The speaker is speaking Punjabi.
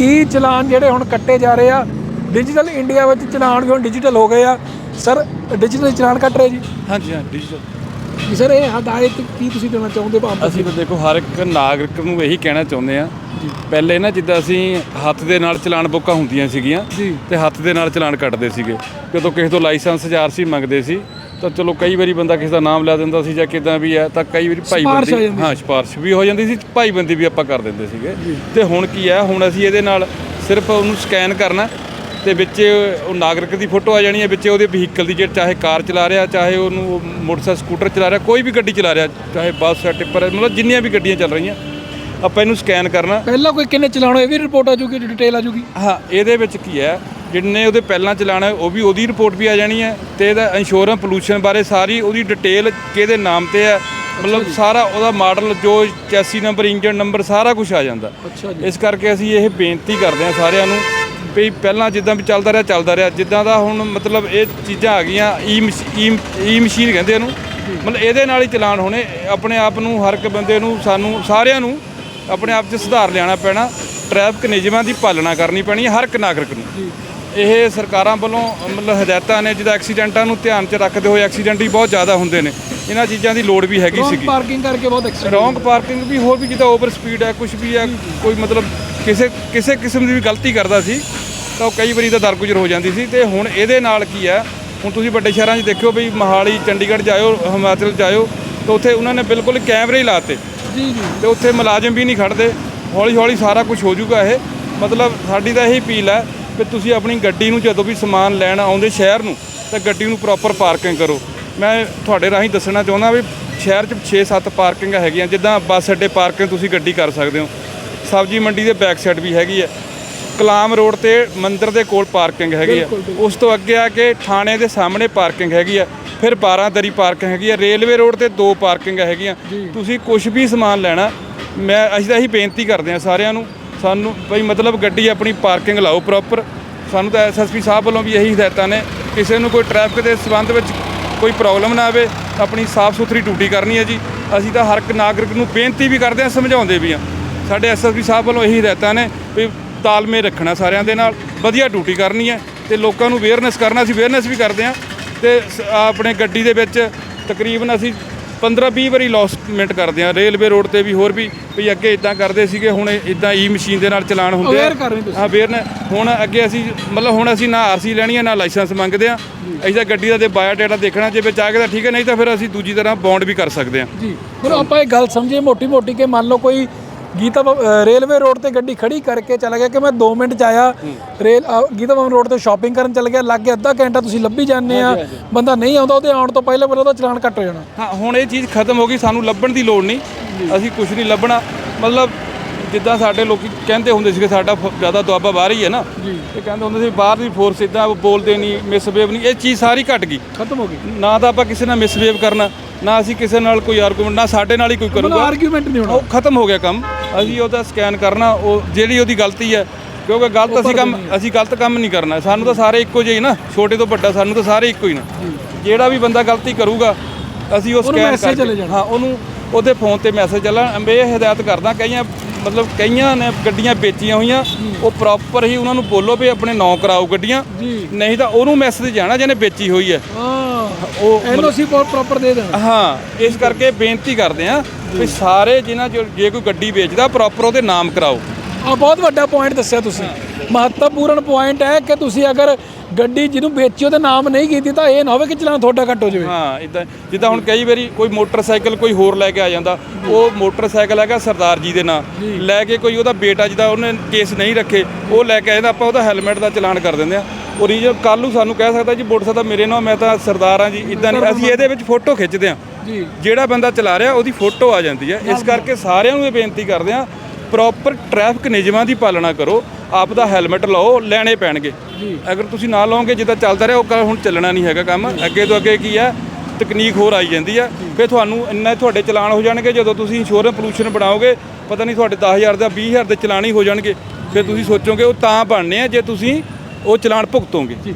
ਈ ਚਲਾਨ ਜਿਹੜੇ ਹੁਣ ਕੱਟੇ ਜਾ ਰਹੇ ਆ? ਡਿਜੀਟਲ ਇੰਡੀਆ ਵਿੱਚ ਚਲਾਨ ਵੀ ਹੁਣ ਡਿਜੀਟਲ ਹੋ ਗਏ ਆ। ਸਰ ਡਿਜੀਟਲ ਚਲਾਨ ਕੱਟ ਰਹੇ ਜੀ? ਹਾਂਜੀ ਹਾਂ ਡਿਜੀਟਲ ਜੀ ਸਰ ਇਹ ਹਦਾਇਤ ਕੀ ਤੁਸੀਂ ਦੇਣਾ ਚਾਹੁੰਦੇ ਹੋ ਅਸੀਂ ਤਾਂ ਦੇਖੋ ਹਰ ਇੱਕ ਨਾਗਰਿਕ ਨੂੰ ਇਹੀ ਕਹਿਣਾ ਚਾਹੁੰਦੇ ਆ। ਪਹਿਲੇ ਨਾ ਜਿੱਦਾਂ ਅਸੀਂ ਹੱਥ ਦੇ ਨਾਲ ਚਲਾਨ ਬੁੱਕਾਂ ਹੁੰਦੀਆਂ ਸੀਗੀਆਂ। ਤੇ ਹੱਥ ਦੇ ਨਾਲ ਚਲਾਨ ਕੱਟਦੇ ਸੀਗੇ। ਜਦੋਂ ਕਿਸੇ ਤੋਂ ਲਾਇਸੈਂਸ ਜਾਂ ਆਰਸੀ ਮੰਗਦੇ ਸੀ। ਤਾਂ ਚਲੋ ਕਈ ਵਾਰੀ ਬੰਦਾ ਕਿਸੇ ਦਾ ਨਾਮ ਲੈ ਦਿੰਦਾ ਸੀ ਜਾਂ ਕਿਦਾਂ ਵੀ ਹੈ ਤਾਂ ਕਈ ਵਾਰੀ ਭਾਈ ਸਿਫਾਰਿਸ਼ ਹੋ ਸਿਫਾਰਿਸ਼ ਵੀ ਹੋ ਜਾਂਦੀ ਸੀ ਭਾਈ ਬੰਦੀ ਵੀ ਆਪਾਂ ਕਰ ਦਿੰਦੇ ਸੀਗੇ। ਤੇ ਹੁਣ ਕੀ ਹੈ ਹੁਣ ਅਸੀਂ ਇਹਦੇ ਨਾਲ ਸਿਰਫ ਉਹਨੂੰ ਸਕੈਨ ਕਰਨਾ ਤੇ ਵਿੱਚ ਉਹ ਨਾਗਰਿਕ ਦੀ ਫੋਟੋ ਆ ਜਾਣੀ ਹੈ ਵਿੱਚ ਉਹਦੇ ਵਹੀਕਲ ਦੀ ਜਿਹੜਾ ਚਾਹੇ ਕਾਰ ਚਲਾ ਰਿਹਾ ਚਾਹੇ ਉਹਨੂੰ ਉਹ ਮੋਟਰਸਾਈਕਲ ਸਕੂਟਰ ਚਲਾ ਰਿਹਾ ਕੋਈ ਵੀ ਗੱਡੀ ਚਲਾ ਰਿਹਾ ਚਾਹੇ ਬੱਸ ਹੈ ਟਿੱਪਰ ਹੈ ਮਤਲਬ ਜਿੰਨੀਆਂ ਵੀ ਗੱਡੀਆਂ ਚੱਲ ਰਹੀਆਂ ਆਪਾਂ ਇਹਨੂੰ ਸਕੈਨ ਕਰਨਾ। ਪਹਿਲਾਂ ਕੋਈ ਕਿੰਨੇ ਚਲਾਉਣਾ ਇਹ ਵੀ ਰਿਪੋਰਟ ਆ ਜੂਗੀ ਡਿਟੇਲ ਆ ਜੂਗੀ। ਹਾਂ ਇਹਦੇ ਵਿੱਚ ਕੀ ਹੈ ਜਿੰਨੇ ਉਹਦੇ ਪਹਿਲਾਂ ਚਲਾਣਾ ਉਹ ਵੀ ਉਹਦੀ ਰਿਪੋਰਟ ਵੀ ਆ ਜਾਣੀ ਹੈ ਤੇ ਇਹਦਾ ਇੰਸ਼ੋਰੈਂਸ ਪੋਲੂਸ਼ਨ ਬਾਰੇ ਸਾਰੀ ਉਹਦੀ ਡਿਟੇਲ ਕਿਹਦੇ ਨਾਮ ਤੇ ਹੈ ਮਤਲਬ ਸਾਰਾ ਉਹਦਾ ਮਾਡਲ ਜੋ ਚੈਸੀ ਨੰਬਰ ਇੰਜਨ ਨੰਬਰ ਸਾਰਾ ਕੁਝ ਆ ਜਾਂਦਾ। ਇਸ ਕਰਕੇ ਅਸੀਂ ਇਹ ਬੇਨਤੀ ਕਰਦੇ ਹਾਂ ਸਾਰਿਆਂ ਨੂੰ ਵੀ ਪਹਿਲਾਂ ਜਿੱਦਾਂ ਵੀ ਚੱਲਦਾ ਰਿਹਾ ਚੱਲਦਾ ਰਿਹਾ। ਜਿੱਦਾਂ ਦਾ ਹੁਣ ਮਤਲਬ ਇਹ ਚੀਜ਼ਾਂ ਆ ਗਈਆਂ ਈ ਈ ਮਸ਼ੀਨ ਕਹਿੰਦੇ ਇਹਨੂੰ ਮਤਲਬ ਇਹਦੇ ਨਾਲ ਹੀ ਚਲਾਨ ਹੋਣੇ ਆਪਣੇ ਆਪ ਨੂੰ ਹਰ ਇੱਕ ਬੰਦੇ ਨੂੰ ਸਾਨੂੰ ਸਾਰਿਆਂ ਨੂੰ ਆਪਣੇ ਆਪ 'ਚ ਸੁਧਾਰ ਲਿਆਉਣਾ ਪੈਣਾ ਟ੍ਰੈਫਿਕ ਨਿਯਮਾਂ ਦੀ ਪਾਲਣਾ ਕਰਨੀ ਪੈਣੀ ਹੈ ਹਰ ਇੱਕ ਨਾਗਰਿਕ ਨੂੰ। ਇਹ ਸਰਕਾਰਾਂ ਵੱਲੋਂ ਮਤਲਬ ਹਦਾਇਤਾਂ ਨੇ ਜਿਹਦਾ ਐਕਸੀਡੈਂਟਾਂ ਨੂੰ ਧਿਆਨ 'ਚ ਰੱਖਦੇ ਹੋਏ ਐਕਸੀਡੈਂਟ ਵੀ ਬਹੁਤ ਜ਼ਿਆਦਾ ਹੁੰਦੇ ਨੇ। ਇਹਨਾਂ ਚੀਜ਼ਾਂ ਦੀ ਲੋੜ ਵੀ ਹੈਗੀ ਰੋਂਗ ਸੀਗੀ। ਪਾਰਕਿੰਗ ਕਰਕੇ ਬਹੁਤ ਐਕਸੀਡੈਂਟ ਰੋਂਗ ਪਾਰਕਿੰਗ ਵੀ ਹੋਰ ਵੀ ਜਿੱਦਾਂ ਓਵਰ ਸਪੀਡ ਹੈ ਕੁਝ ਵੀ ਹੈ ਕੋਈ ਮਤਲਬ ਕਿਸੇ ਕਿਸੇ ਕਿਸਮ ਦੀ ਵੀ ਗਲਤੀ ਕਰਦਾ ਸੀ ਤਾਂ ਉਹ ਕਈ ਵਾਰੀ ਤਾਂ ਦਰਗੁਜ਼ਰ ਹੋ ਜਾਂਦੀ ਸੀ। ਤੇ ਹੁਣ ਇਹਦੇ ਨਾਲ ਕੀ ਹੈ ਹੁਣ ਤੁਸੀਂ ਵੱਡੇ ਸ਼ਹਿਰਾਂ 'ਚ ਦੇਖਿਓ ਵੀ ਮਹਾਲੀ ਚੰਡੀਗੜ੍ਹ ਜਾਇਓ ਹਿਮਾਚਲ ਜਾਇਓ ਤਾਂ ਉੱਥੇ ਉਹਨਾਂ ਨੇ ਬਿਲਕੁਲ ਕੈਮਰੇ ਹੀ ਲਾਤੇ। ਜੀ ਜੀ। ਤੇ ਉੱਥੇ ਮੁਲਾਜ਼ਮ ਵੀ ਨਹੀਂ ਖੜਦੇ ਹੌਲੀ ਹੌਲੀ ਸਾਰਾ ਕੁਝ ਹੋ ਜਾਊਗਾ ਇਹ। ਮਤਲਬ ਸਾਡੀ ਤਾਂ ਇਹੀ ਅਪੀਲ ਹੈ ਕਿ ਤੁਸੀਂ ਆਪਣੀ ਗੱਡੀ ਨੂੰ ਜਦੋਂ ਵੀ ਸਮਾਨ ਲੈਣ ਆਉਂਦੇ ਸ਼ਹਿਰ ਨੂੰ ਤਾਂ ਗੱਡੀ ਨੂੰ ਪ੍ਰੋਪਰ ਪਾਰਕਿੰਗ ਕਰੋ। ਮੈਂ ਤੁਹਾਡੇ ਰਾਹੀਂ ਦੱਸਣਾ ਚਾਹੁੰਦਾ ਵੀ ਸ਼ਹਿਰ 'ਚ 6-7 ਪਾਰਕਿੰਗਾਂ ਹੈਗੀਆਂ ਜਿੱਦਾਂ ਬੱਸ ਅੱਡੇ ਪਾਰਕਿੰਗ ਤੁਸੀਂ ਗੱਡੀ ਕਰ ਸਕਦੇ ਹੋ। ਸਬਜ਼ੀ ਮੰਡੀ ਦੇ ਬੈਕ ਸਾਈਡ ਵੀ ਹੈਗੀ ਹੈ। ਕਲਾਮ ਰੋਡ ਤੇ ਮੰਦਿਰ ਦੇ ਕੋਲ ਪਾਰਕਿੰਗ ਹੈਗੀ ਹੈ। ਉਸ ਤੋਂ ਅੱਗੇ ਆ ਕੇ ਥਾਣੇ ਦੇ ਸਾਹਮਣੇ ਪਾਰਕਿੰਗ ਹੈਗੀ ਹੈ। ਫਿਰ 12 ਦਰੀ ਪਾਰਕਿੰਗ ਹੈਗੀ ਹੈ। ਰੇਲਵੇ ਰੋਡ ਤੇ ਦੋ ਪਾਰਕਿੰਗ ਹੈਗੀਆਂ। ਤੁਸੀਂ ਕੁਝ ਵੀ ਸਮਾਨ ਲੈਣਾ ਮੈਂ ਅਸੀਂ ਤਾਂ ਇਹੀ ਬੇਨਤੀ ਕਰਦੇ ਹਾਂ ਸਾਰਿਆਂ ਨੂੰ ਸਾਨੂੰ ਬਈ ਮਤਲਬ ਗੱਡੀ ਆਪਣੀ ਪਾਰਕਿੰਗ ਲਾਓ ਪ੍ਰੋਪਰ ਸਾਨੂੰ ਤਾਂ ਐਸਐਸਪੀ ਸਾਹਿਬ ਵੱਲੋਂ ਵੀ ਇਹੀ ਹਦਾਇਤਾਂ ਨੇ। ਕਿਸੇ ਨੂੰ ਕੋਈ ਟ੍ਰੈਫਿਕ ਦੇ ਸੰਬੰਧ ਵਿੱਚ ਕੋਈ ਪ੍ਰੋਬਲਮ ਨਾ ਆਵੇ ਆਪਣੀ ਸਾਫ਼ ਸੁਥਰੀ ਡਿਊਟੀ ਕਰਨੀ ਹੈ ਜੀ। ਅਸੀਂ ਤਾਂ ਹਰ ਇੱਕ ਨਾਗਰਿਕ ਨੂੰ ਬੇਨਤੀ ਵੀ ਕਰਦੇ ਹਾਂ, ਸਮਝਾਉਂਦੇ ਵੀ ਹਾਂ। ਸਾਡੇ ਐਸਐਸਪੀ ਸਾਹਿਬ ਵੱਲੋਂ ਇਹੀ ਹਦਾਇਤਾਂ ਨੇ ਵੀ ਤਾਲਮੇਲ ਰੱਖਣਾ ਸਾਰਿਆਂ ਦੇ ਨਾਲ, ਵਧੀਆ ਡਿਊਟੀ ਕਰਨੀ ਹੈ ਤੇ ਲੋਕਾਂ ਨੂੰ ਅਵੇਅਰਨੈਸ ਕਰਨਾ, ਅਸੀਂ ਅਵੇਅਰਨੈਸ ਵੀ ਕਰਦੇ ਹਾਂ। ਤੇ ਸ- ਆਪਣੇ ਗੱਡੀ ਦੇ ਵਿੱਚ ਤਕਰੀਬਨ ਅਸੀਂ 15-20 ਵਾਰੀ ਲੌਸਮੈਂਟ ਕਰਦੇ ਹਾਂ ਰੇਲਵੇ ਰੋਡ ਤੇ ਵੀ ਹੋਰ ਵੀ ਵੀ ਅੱਗੇ ਇਦਾਂ ਕਰਦੇ ਸੀਗੇ ਹੁਣ ਇਦਾਂ ਈ ਮਸ਼ੀਨ ਦੇ ਨਾਲ ਚਲਾਨ ਹੁੰਦੇ ਤੁਸੀਂ। ਹਾਂ ਅਵੇਅਰਨੈਸ ਹੁਣ ਅੱਗੇ ਅਸੀਂ ਮਤਲਬ ਹੁਣ ਅਸੀਂ ਨਾ ਆਰਸੀ ਲੈਣੀ ਹੈ ਨਾ ਲਾਇਸੈਂਸ ਮੰਗਦੇ ਆ। ਅਸੀਂ ਤਾਂ ਗੱਡੀ ਦਾ ਤੇ ਬਾਇਓ ਡਾਟਾ ਦੇਖਣਾ ਜੇ ਵਿੱਚ ਆ ਕੇ ਤਾਂ ਠੀਕ ਹੈ ਨਹੀਂ ਤਾਂ ਫਿਰ ਅਸੀਂ ਦੂਜੀ ਤਰ੍ਹਾਂ ਬੌਂਡ ਵੀ ਕਰ ਸਕਦੇ ਹਾਂ ਜੀ। ਹੁਣ ਆਪਾਂ ਇਹ ਗੱਲ ਸਮਝੀਏ ਮੋਟੀ ਮੋਟੀ ਕਿ ਮੰਨ ਲਓ ਕੋਈ ਗੀਤਾ ਰੇਲਵੇ ਰੋਡ ਤੇ ਗੱਡੀ ਖੜੀ ਕਰਕੇ ਚਲਾ ਗਿਆ ਕਿ ਮੈਂ 2 ਮਿੰਟ ਚ ਆਇਆ। ਰੇਲ ਗੀਤਾ ਭਵਨ ਰੋਡ ਤੇ ਸ਼ਾਪਿੰਗ ਕਰਨ ਚਲ ਗਿਆ। ਲੱਗ ਗਿਆ ਅੱਧਾ ਘੰਟਾ ਤੁਸੀਂ ਲੱਭੀ ਜਾਂਦੇ ਆ। ਬੰਦਾ ਨਹੀਂ ਆਉਂਦਾ ਉਹਦੇ ਆਉਣ ਤੋਂ ਪਹਿਲਾਂ ਪਹਿਲਾਂ ਉਹਦਾ ਚਲਾਨ ਕੱਟ ਹੋ ਜਾਣਾ। ਹਾਂ ਹੁਣ ਇਹ ਚੀਜ਼ ਖਤਮ ਹੋ ਗਈ ਸਾਨੂੰ ਲੱਭਣ ਦੀ ਲੋੜ ਨਹੀਂ। ਅਸੀਂ ਕੁਝ ਨਹੀਂ ਲੱਭਣਾ। ਮਤਲਬ ਜਿੱਦਾਂ ਸਾਡੇ ਲੋਕੀ ਕਹਿੰਦੇ ਹੁੰਦੇ ਸੀਗੇ ਸਾਡਾ ਜ਼ਿਆਦਾ ਦੁਆਬਾ ਬਾਹਰ ਹੀ ਹੈ ਨਾ। ਇਹ ਕਹਿੰਦੇ ਹੁੰਦੇ ਸੀ ਬਾਹਰ ਦੀ ਫੋਰਸ ਇਦਾਂ ਬੋਲਦੇ ਨਹੀਂ ਮਿਸਬੀਹੇਵ ਨਹੀਂ ਇਹ ਚੀਜ਼ ਸਾਰੀ ਘਟ ਗਈ। ਖਤਮ ਹੋ ਗਈ। ਨਾ ਤਾਂ ਆਪਾਂ ਕਿਸੇ ਨਾਲ ਮਿਸਬੀਹੇਵ ਕਰਨਾ ਨਾ ਅਸੀਂ ਕਿਸੇ ਨਾਲ ਕੋਈ ਆਰਗੂਮੈਂਟ ਨਾ ਸਾਡੇ ਨਾਲ ਹੀ ਕੋਈ ਕਰੂਗਾ। ਆਰਗੂਮੈਂਟ ਨਹੀਂ ਹੋਣਾ। ਉਹ ਖਤਮ ਹੋ ਗਿਆ ਕੰਮ। ਅਸੀਂ ਉਹਦਾ ਸਕੈਨ ਕਰਨਾ ਉਹ ਜਿਹੜੀ ਉਹਦੀ ਗਲਤੀ ਹੈ। ਕਿਉਂਕਿ ਗਲਤ ਅਸੀਂ ਕੰਮ ਅਸੀਂ ਗਲਤ ਕੰਮ ਨਹੀਂ ਕਰਨਾ। ਸਾਨੂੰ ਤਾਂ ਸਾਰੇ ਇੱਕੋ ਜਿਹੇ ਨਾ। ਛੋਟੇ ਤੋਂ ਵੱਡਾ ਸਾਨੂੰ ਤਾਂ ਸਾਰੇ ਇੱਕੋ ਹੀ ਨਾ। ਜਿਹੜਾ ਵੀ ਬੰਦਾ ਗਲਤੀ ਕਰੂਗਾ ਅਸੀਂ ਉਹ ਸਕੈਨ ਕਰਕੇ। ਹਾਂ ਉਹਨੂੰ ਉਹਦੇ ਫੋਨ ਤੇ ਮੈਸੇਜ ਚੱਲਣ। ਇਹ ਹਦਾਇਤ ਕਰਦਾ ਕਈਆਂ ਮਤਲਬ ਕਈਆਂ ਨੇ ਗੱਡੀਆਂ ਵੇਚੀਆਂ ਹੋਈਆਂ ਉਹ ਪ੍ਰੋਪਰ ਹੀ ਉਹਨਾਂ ਨੂੰ ਬੋਲੋ ਵੀ ਆਪਣੇ ਨਾਂ ਕਰਾਓ ਗੱਡੀਆਂ। ਨਹੀਂ ਤਾਂ ਉਹਨੂੰ ਮੈਸੇਜ ਜਾਣਾ ਜਿਹਨੇ ਵੇਚੀ ਹੋਈ ਹੈ। ਉਹ ਐਨਓਸੀ ਪ੍ਰੋਪਰ ਦੇ ਦੇਣਾ। ਹਾਂ ਇਸ ਕਰਕੇ ਬੇਨਤੀ ਕਰਦੇ ਆ ਵੀ ਸਾਰੇ ਜਿਨ੍ਹਾਂ ਜੇ ਕੋਈ ਗੱਡੀ ਵੇਚਦਾ ਪ੍ਰੋਪਰ ਉਹਦੇ ਨਾਮ ਕਰਾਓ। ਆ ਬਹੁਤ ਵੱਡਾ ਪੁਆਇੰਟ ਦੱਸਿਆ ਤੁਸੀਂ। ਮਹੱਤਵਪੂਰਨ ਪੁਆਇੰਟ ਹੈ ਕਿ ਤੁਸੀਂ ਅਗਰ ਗੱਡੀ ਜਿਹਨੂੰ ਵੇਚੀ ਉਹਦੇ ਨਾਮ ਨਹੀਂ ਕੀਤੀ ਤਾਂ ਇਹ ਨਾ ਹੋਵੇ ਕਿ ਚਲਾਨ ਤੁਹਾਡਾ ਕੱਟ ਹੋ ਜਾਵੇ। ਹਾਂ ਇਦਾਂ ਜਿੱਦਾਂ ਹੁਣ ਕਈ ਵਾਰੀ ਕੋਈ ਮੋਟਰਸਾਈਕਲ ਕੋਈ ਹੋਰ ਲੈ ਕੇ ਆ ਜਾਂਦਾ ਉਹ ਮੋਟਰਸਾਈਕਲ ਹੈਗਾ ਸਰਦਾਰ ਜੀ ਦੇ ਨਾਂ। ਲੈ ਕੇ ਕੋਈ ਉਹਦਾ ਬੇਟਾ ਜਿਹਦਾ ਉਹਨੇ ਕੇਸ ਨਹੀਂ ਰੱਖੇ ਉਹ ਲੈ ਕੇ ਆਇਆ ਆਪਾਂ ਉਹਦਾ ਹੈਲਮਟ ਦਾ ਚਲਾਨ ਕਰ ਦਿੰਦੇ ਆ ਓਰੀਜਨਲ ਕੱਲ ਨੂੰ ਸਾਨੂੰ ਕਹਿ ਸਕਦਾ ਜੀ ਮੋਟਰਸਾਈਕਲ ਤਾਂ ਮੇਰੇ ਨਾਲ ਮੈਂ ਤਾਂ ਸਰਦਾਰ ਆ ਜੀ ਇਦਾਂ ਨਹੀਂ। ਅਸੀਂ ਇਹਦੇ ਵਿੱਚ ਫੋਟੋ ਖਿੱਚਦੇ ਆ ਜੀ। ਜਿਹੜਾ ਬੰਦਾ ਚਲਾ ਰਿਹਾ ਉਹਦੀ ਫੋਟੋ ਆ ਜਾਂਦੀ ਹੈ। ਇਸ ਕਰਕੇ ਸਾਰਿਆਂ ਨੂੰ ਇਹ ਬੇਨਤੀ ਕਰਦੇ ਆ ਪ੍ਰੋਪਰ ਟ੍ਰੈਫਿਕ ਨਿਯਮਾਂ ਦੀ ਪਾਲਣਾ ਕਰੋ। ਆਪ ਦਾ ਹੈਲਮਟ ਲਾਓ ਲੈਣੇ ਪੈਣਗੇ। ਅਗਰ ਤੁਸੀਂ ਨਾ ਲਾਓਗੇ ਜਿੱਦਾਂ ਚੱਲਦਾ ਰਿਹਾ ਉਹ ਹੁਣ ਚੱਲਣਾ ਨਹੀਂ ਹੈਗਾ ਕੰਮ। ਅੱਗੇ ਤੋਂ ਅੱਗੇ ਕੀ ਹੈ ਤਕਨੀਕ ਹੋਰ ਆਈ ਜਾਂਦੀ ਆ। ਫਿਰ ਤੁਹਾਨੂੰ ਇੰਨਾ ਤੁਹਾਡੇ ਚਲਾਨ ਹੋ ਜਾਣਗੇ ਜਦੋਂ ਤੁਸੀਂ ਇੰਸ਼ੋਰੈਂਸ ਪੋਲੂਸ਼ਨ ਬਣਾਓਗੇ ਪਤਾ ਨਹੀਂ ਤੁਹਾਡੇ 10000 ਦਾ 20000 ਦੇ ਚਲਾਨ ਹੀ ਹੋ ਜਾਣਗੇ। ਫਿਰ ਤੁਸੀਂ ਸੋਚੋਗੇ ਉਹ ਤਾਂ ਬਣਨੇ ਆ ਜੇ ਤੁਸੀਂ ਉਹ ਚਲਾਨ ਭੁਗਤੋਗੇ। ਜੀ।